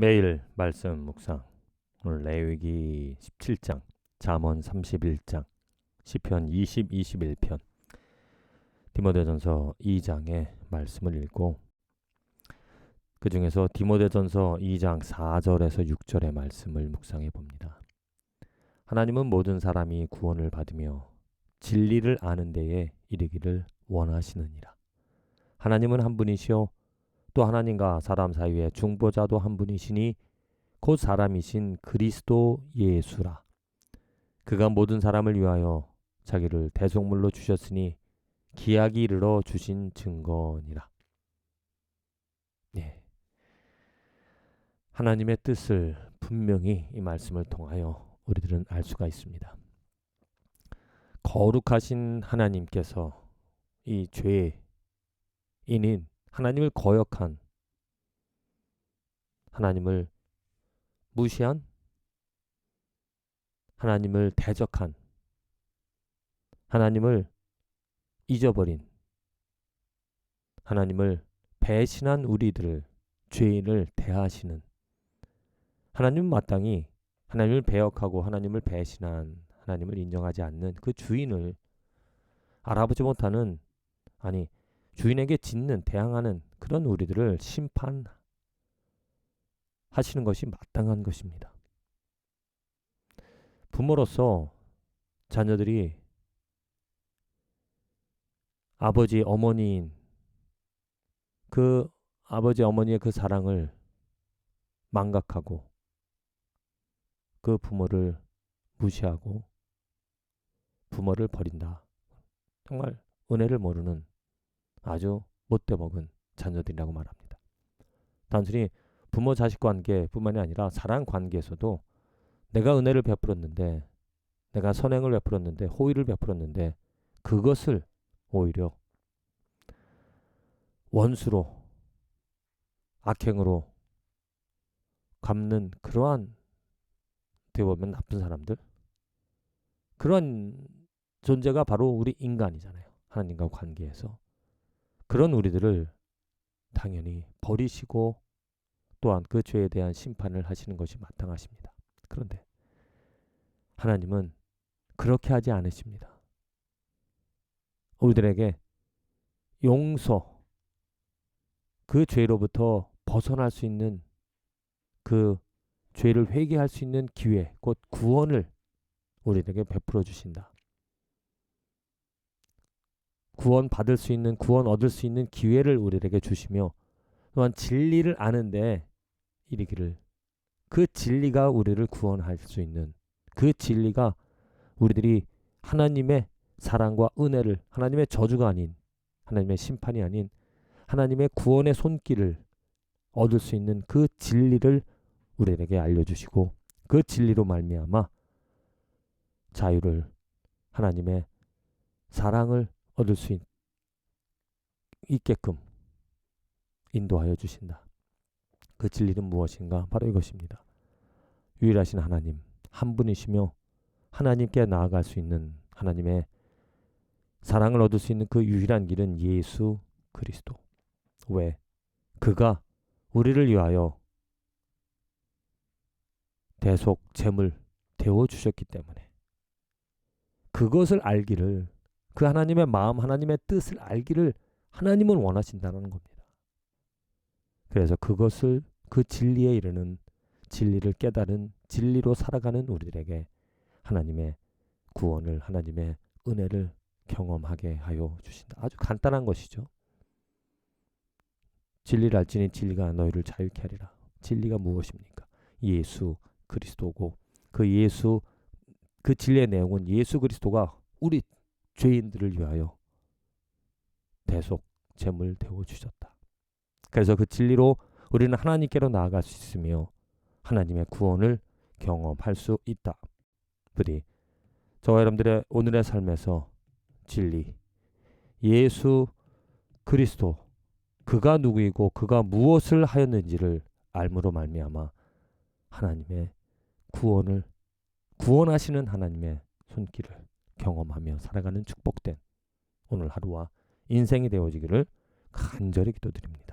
매일 말씀 묵상 오늘 레위기 17장 잠언 31장 시편 20, 21편 디모데전서 2장의 말씀을 읽고 그 중에서 디모데전서 2장 4절에서 6절의 말씀을 묵상해 봅니다. 하나님은 모든 사람이 구원을 받으며 진리를 아는 데에 이르기를 원하시느니라. 하나님은 한 분이시요 또 하나님과 사람 사이에 중보자도 한 분이시니 곧 사람이신 그리스도 예수라. 그가 모든 사람을 위하여 자기를 대속물로 주셨으니 기약이 이르러 주신 증거니라. 예. 하나님의 뜻을 분명히 이 말씀을 통하여 우리들은 알 수가 있습니다. 거룩하신 하나님께서 이 죄인인 하나님을 거역한 하나님을 무시한 하나님을 대적한 하나님을 잊어버린 하나님을 배신한 우리들을 죄인을 대하시는 하나님은 마땅히 하나님을 배역하고 하나님을 배신한 하나님을 인정하지 않는 그 주인을 알아보지 못하는 아니 주인에게 짓는 대항하는 그런 우리들을 심판하시는 것이 마땅한 것입니다. 부모로서 자녀들이 아버지 어머니인 그 아버지 어머니의 그 사랑을 망각하고 그 부모를 무시하고 부모를 버린다. 정말 은혜를 모르는 아주 못돼 먹은 자녀들이라고 말합니다. 단순히 부모 자식 관계뿐만이 아니라 사랑 관계에서도 내가 은혜를 베풀었는데 내가 선행을 베풀었는데 호의를 베풀었는데 그것을 오히려 원수로 악행으로 갚는 그러한 되보면 나쁜 사람들 그런 존재가 바로 우리 인간이잖아요. 하나님과 관계에서 그런 우리들을 당연히 버리시고 또한 그 죄에 대한 심판을 하시는 것이 마땅하십니다. 그런데 하나님은 그렇게 하지 않으십니다. 우리들에게 용서, 그 죄로부터 벗어날 수 있는 그 죄를 회개할 수 있는 기회, 곧 구원을 우리에게 베풀어 주신다. 구원 받을 수 있는 구원 얻을 수 있는 기회를 우리에게 주시며 또한 진리를 아는데 이르기를 그 진리가 우리를 구원할 수 있는 그 진리가 우리들이 하나님의 사랑과 은혜를 하나님의 저주가 아닌 하나님의 심판이 아닌 하나님의 구원의 손길을 얻을 수 있는 그 진리를 우리에게 알려주시고 그 진리로 말미암아 자유를 하나님의 사랑을 얻을 수 있, 있게끔 인도하여 주신다. 그 진리는 무엇인가? 바로 이것입니다. 유일하신 하나님, 한 분이시며 하나님께 나아갈 수 있는 하나님의 사랑을 얻을 수 있는 그 유일한 길은 예수 그리스도. 왜? 그가 우리를 위하여 대속 재물 데워 주셨기 때문에 그것을 알기를 그 하나님의 마음, 하나님의 뜻을 알기를 하나님은 원하신다는 겁니다. 그래서 그것을 그 진리에 이르는 진리를 깨달은 진리로 살아가는 우리들에게 하나님의 구원을 하나님의 은혜를 경험하게 하여 주신다. 아주 간단한 것이죠. 진리를 알지니 진리가 너희를 자유케 하리라. 진리가 무엇입니까? 예수 그리스도고 그 예수 그 진리의 내용은 예수 그리스도가 우리 죄인들을 위하여 대속 재물 되어 주셨다. 그래서 그 진리로 우리는 하나님께로 나아갈 수 있으며 하나님의 구원을 경험할 수 있다. 부디 저와 여러분들의 오늘의 삶에서 진리 예수 그리스도 그가 누구이고 그가 무엇을 하였는지를 알므로 말미암아 하나님의 구원을 구원하시는 하나님의 손길을 경험하며 살아가는 축복된 오늘 하루와 인생이 되어지기를 간절히 기도드립니다.